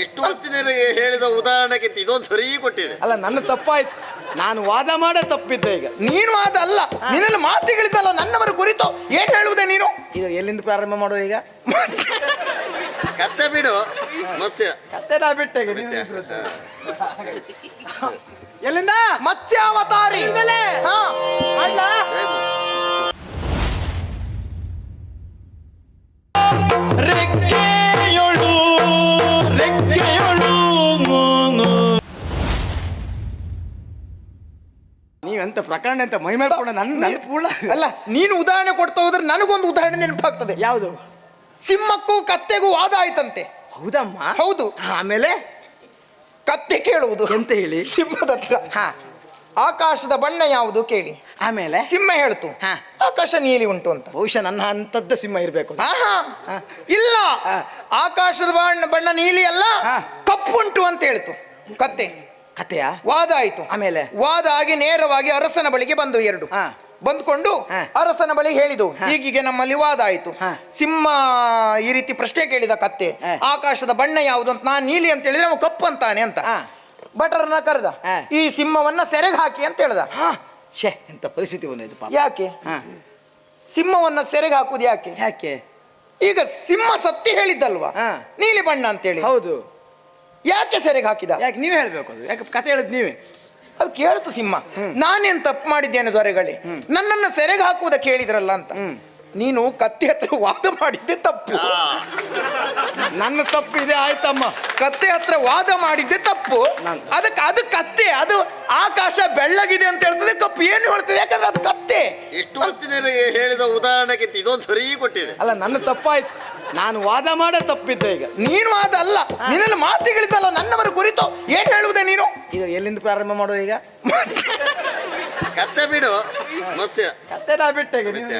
ಇಷ್ಟು ಹೊತ್ತಿನ ಹೇಳಿದ ಉದಾಹರಣೆಗೆ ಇದೊಂದು ಸರಿ ಕೊಟ್ಟಿದೆ. ಅಲ್ಲ ನನ್ನ ತಪ್ಪಾಯ್ತು. ನಾನು ವಾದ ಮಾಡೇ ತಪ್ಪಿದ್ದೆ ಈಗ. ನೀನು ವಾದ ಅಲ್ಲ. ನಿನ್ನಲ್ಲಿ ಮಾತುಗಳಿದ್ದಲ್ಲ ನನ್ನವರ ಕುರಿತು ಏನ್ ಹೇಳುವುದೇ ನೀನು? ಇದು ಎಲ್ಲಿಂದ ಪ್ರಾರಂಭ ಮಾಡುವ ಈಗ? ಕತ್ತೆ ಬಿಡು. ಮತ್ಸ್ಯ. ಕತ್ತೆ ನಾ ಬಿಟ್ಟೆ ಈಗ ಮತ್ತೆ, ಹಾ. ಎಲ್ಲಿಂದ? ಮತ್ಸ್ಯಾವತಾರಿ. ಹಾ, ಮಾಡ್ಲಾ? ಏನು? ಪ್ರಕರಣ ಅಂತ ಮೈ ಮೇಲೆ ಕೂಡ ನನ್ನ ನನ್ನ ಪೂರ್ಣ ಅಲ್ಲ ನೀನು ಉದಾಹರಣೆ ಕೊಡ್ತಾ ಹೋದ್ರೆ ನನಗೊಂದು ಉದಾಹರಣೆ ನೆನಪಾಗ್ತದೆ. ಯಾವುದು? ಸಿಂಹಕ್ಕೂ ಕತ್ತೆಗೂ ವಾದ ಆಯ್ತಂತೆ. ಹೌದಮ್ಮ. ಹೌದು. ಆಮೇಲೆ? ಕತ್ತೆ ಕೇಳುವುದು. ಅಂತ ಹೇಳಿ? ಸಿಂಹದ ಹತ್ರ. ಹಾ. ಆಕಾಶದ ಬಣ್ಣ ಯಾವುದು ಕೇಳಿ. ಆಮೇಲೆ? ಸಿಂಹ ಹೇಳ್ತು ಹಾ. ಆಕಾಶ ನೀಲಿ ಉಂಟು ಅಂತ. ಬಹುಶಃ ನನ್ನ ಅಂತದ್ದ ಸಿಂಹ ಇರಬೇಕು. ಆಹಾ. ಇಲ್ಲ. ಆಕಾಶದ ಬಣ್ಣ ಬಣ್ಣ ನೀಲಿ ಅಲ್ಲ ಕಪ್ಪು ಕಪ್ಪುಂಟು ಅಂತ ಹೇಳ್ತು. ಕತ್ತೆ. ಕತೆಯ ವಾದ ಆಯ್ತು. ಆಮೇಲೆ? ವಾದ ಆಗಿ ನೇರವಾಗಿ ಅರಸನ ಬಳಿಗೆ ಬಂದು ಎರಡು. ಹಾ. ಬಂದ್ಕೊಂಡು. ಅರಸನ ಬಳಿ ಹೇಳಿದು. ಹೀಗೀಗೆ ನಮ್ಮಲ್ಲಿ ವಾದ ಆಯ್ತು. ಹಾ. ಸಿಂಹ ಈ ರೀತಿ ಪ್ರಶ್ನೆ ಕೇಳಿದ ಕತ್ತೆ ಆಕಾಶದ ಬಣ್ಣ ಯಾವುದು ಅಂತ ನಾನು ನೀಲಿ ಅಂತ ಹೇಳಿದ್ರೆ ಅವನು ಕಪ್ಪು ಅಂತಾನೆ ಅಂತ. ಭಟರನ್ನ ಕರೆದ. ಈ ಸಿಂಹವನ್ನ ಸೆರೆಗೆ ಹಾಕಿ ಅಂತ ಹೇಳ್ದ. ಶೇ ಎಂತ ಪರಿಸ್ಥಿತಿ ಬಂದಿದ್ದು ಪಾಪ. ಯಾಕೆ? ಸಿಂಹವನ್ನ ಸೆರೆಗೆ ಹಾಕುದು ಯಾಕೆ? ಯಾಕೆ? ಈಗ ಸಿಂಹ ಸತ್ತಿ ಹೇಳಿದ್ದಲ್ವಾ? ಹಾ. ನೀಲಿ ಬಣ್ಣ ಅಂತೇಳಿ. ಹೌದು. ಯಾಕೆ ಸೆರೆಗೆ ಹಾಕಿದ? ಯಾಕೆ ನೀವೇ ಹೇಳಬೇಕು ಅದು? ಯಾಕೆ ಕತೆ ಹೇಳಿದ್ ನೀವೇ? ಅದು ಕೇಳ್ತು ಸಿಂಹ. ನಾನೇನು ತಪ್ಪು ಮಾಡಿದ್ದೇನೆ ದೊರೆಗಳೇ ನನ್ನನ್ನು ಸೆರೆಗೆ ಹಾಕುವುದಕ್ಕೆ ಹೇಳಿದ್ರಲ್ಲ ಅಂತ. ನೀನು ಕತ್ತೆ ಹತ್ರ ವಾದ ಮಾಡಿದ್ದೆ ತಪ್ಪು. ನನ್ನ ತಪ್ಪಿದೆ ಆಯ್ತಮ್ಮ. ಕತ್ತೆ ಹತ್ರ ವಾದ ಮಾಡಿದ್ದೆ ತಪ್ಪು. ಅದಕ್ಕೆ ಅದು ಕತ್ತೆ ಅದು ಆಕಾಶ ಬೆಳ್ಳಗಿದೆ ಅಂತ ಹೇಳ್ತದೆ ಕಪ್ಪು ಏನು ಹೇಳ್ತದೆ? ಯಾಕಂದ್ರೆ ಅದು ಕತ್ತೆ. ಇಷ್ಟು ಹೊತ್ತಿನ ಹೇಳಿದ ಉದಾಹರಣೆಗೆ ಇದೊಂದು ಸರಿ ಕೊಟ್ಟಿದೆ. ಅಲ್ಲ ನನ್ನ ತಪ್ಪಾಯ್ತು. ನಾನು ವಾದ ಮಾಡೋ ತಪ್ಪಿದ್ದೆ ಈಗ. ನೀನು ವಾದ ಅಲ್ಲ. ನಿನ್ನಲ್ಲಿ ಮಾತುಗಳಿದ್ದಲ್ಲ ನನ್ನವರ ಕುರಿತು ಏನು ಹೇಳುವುದೇ ನೀನು? ಇದು ಎಲ್ಲಿಂದ ಪ್ರಾರಂಭ ಮಾಡುವ ಈಗ? ಕತ್ತೆ ಬಿಡು. ಮತ್ಸ್ಯ. ಕತ್ತೆ. ನಾ ಬಿಟ್ಟೆ ಮತ್ತೆ.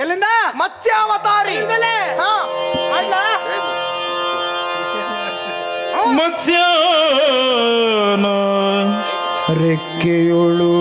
ಎಲ್ಲಿಂದ ಮತ್ಸ್ಯ ಅವತಾರಿ ಮತ್ಸ್ಯ ರೆಕ್ಕೆಯೊಳು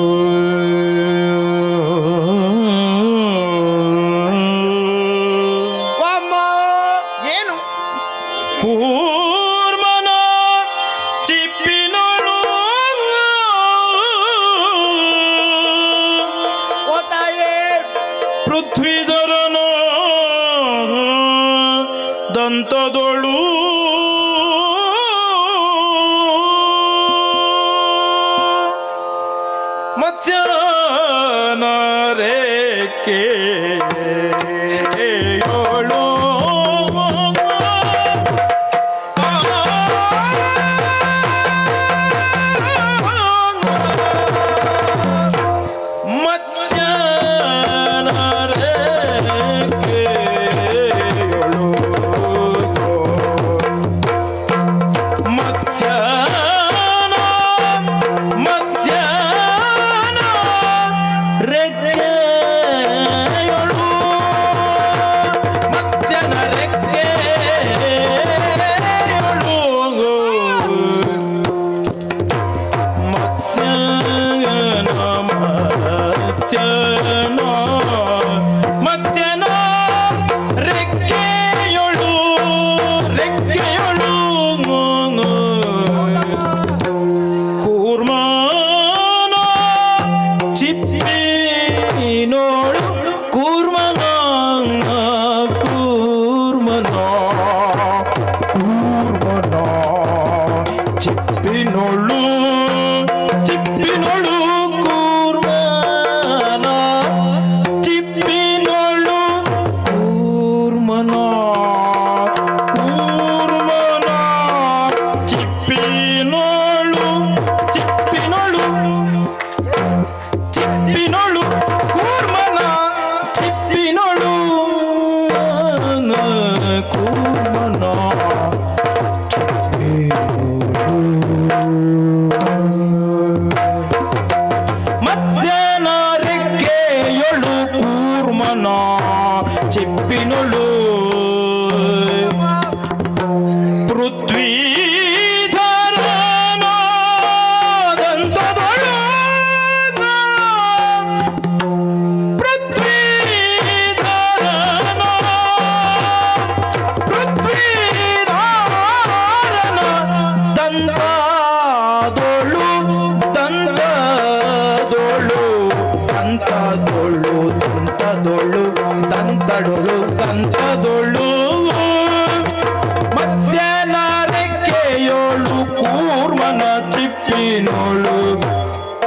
ಕೂರ್ಮನ ಚಿಪ್ಪಿನೋಳು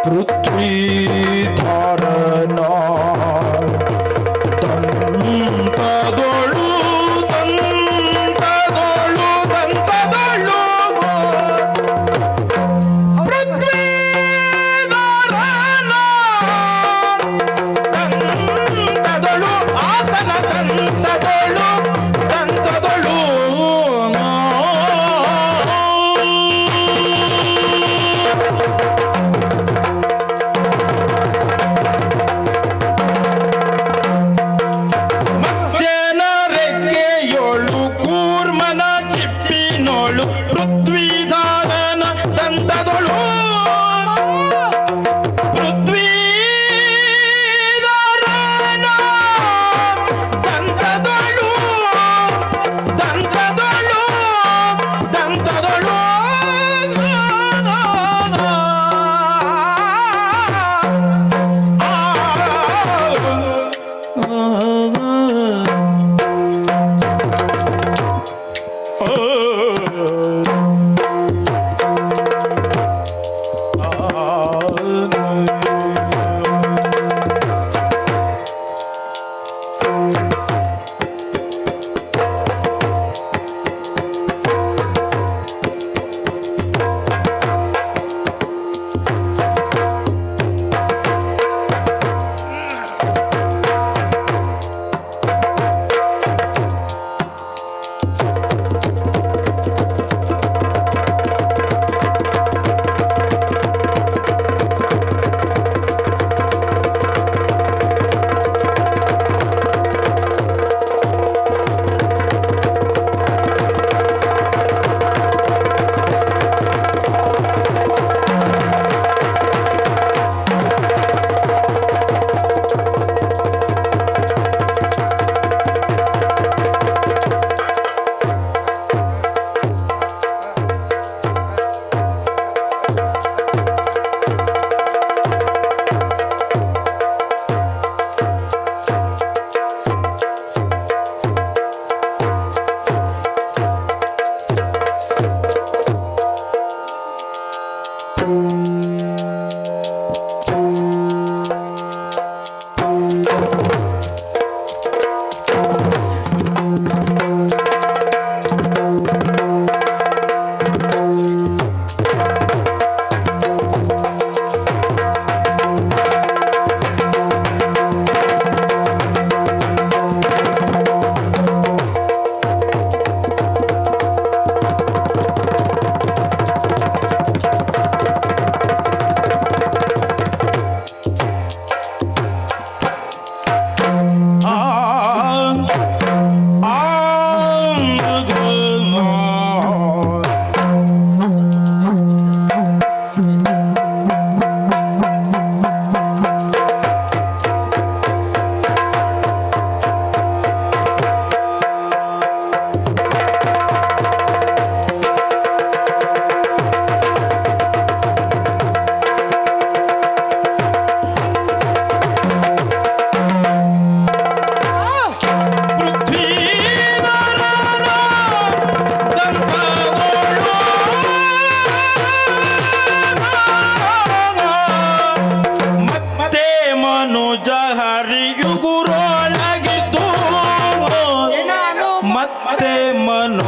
ಪೃಥ್ವಿ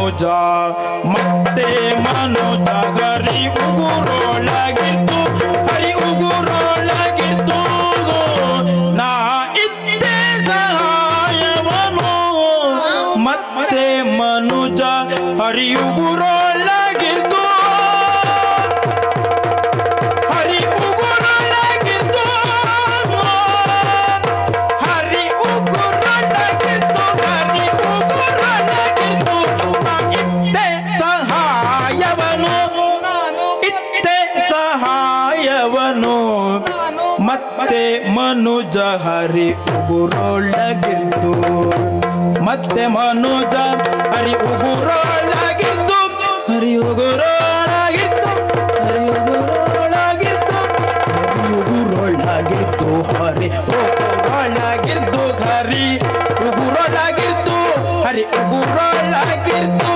ಮನುಜ ಮತ್ತೆ ಮನುಜ. ಹರಿ ಉಗುರೊಳಗಿದ್ದು, ಮತ್ತೆ ಮನೋಜ ಹರಿ ಉಗುರೊಳಗಿದ್ದು ಹರಿ ಉಗುರೊಳಗಿದ್ದು ಹರಿ ಉಗುರೊಳಗಿದ್ದು ಹರಿ ಉಗುರೊಳಗಿದ್ದು ಹರಿ ಉಗುರೊಳಗಿದ್ದು ಹರಿ ಉಗುರೊಳಗಿದ್ದು ಹರಿ ಉಗುರೊಳಗಿದ್ದು.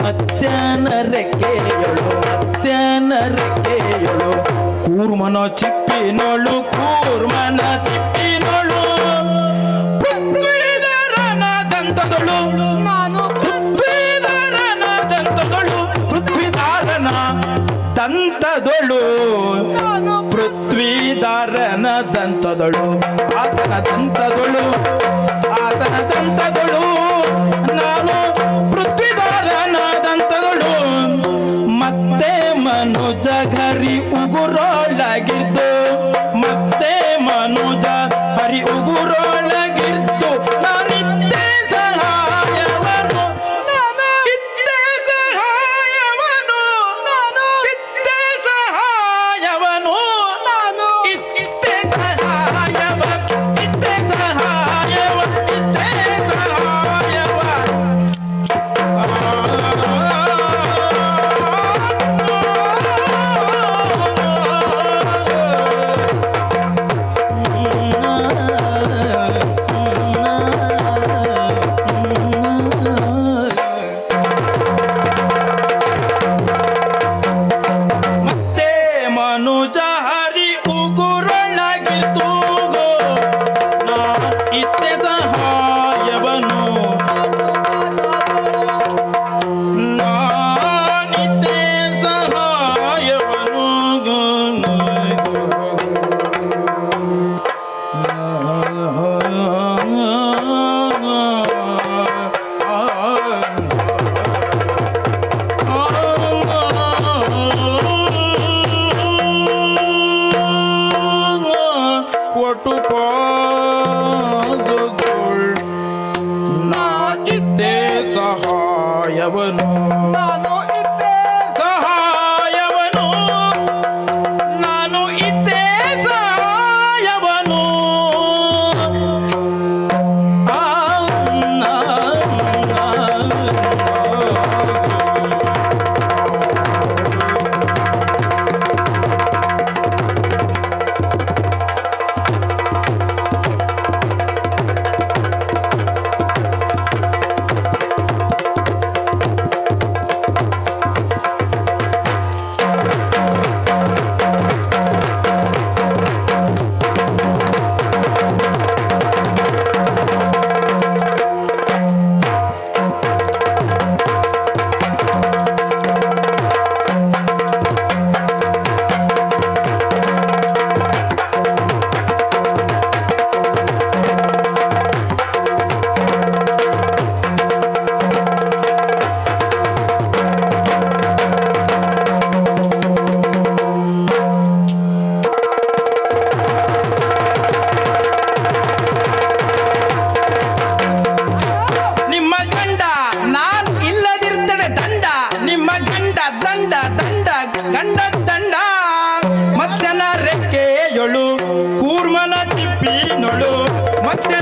ಮಧ್ಯಾಹ್ನ ರೆಕ್ಕೆಯಳು ಮಧ್ಯಾಹ್ನ ರೆಕ್ಕೆಯಳು ಕೂರ್ಮನ ಚಿಪ್ಪಿನೊಳು ಕೂರ್ಮನ ಚಿಪ್ಪಿನಳು. ದಂತದಳು ನಾನು ಪೃಥ್ವಿದಾರನ ದಂತದಳು ಪೃಥ್ವಿದಾರನ ದಂತದೊಳು. ಪೃಥ್ವಿದಾರನ ದಂತದಳು ಆತನ ದಂತದಳು ಆತನ ದಂತದಳು. ಅವನು ಜಿಪ್ಪಿನೊಳು ಮತ್ತೆ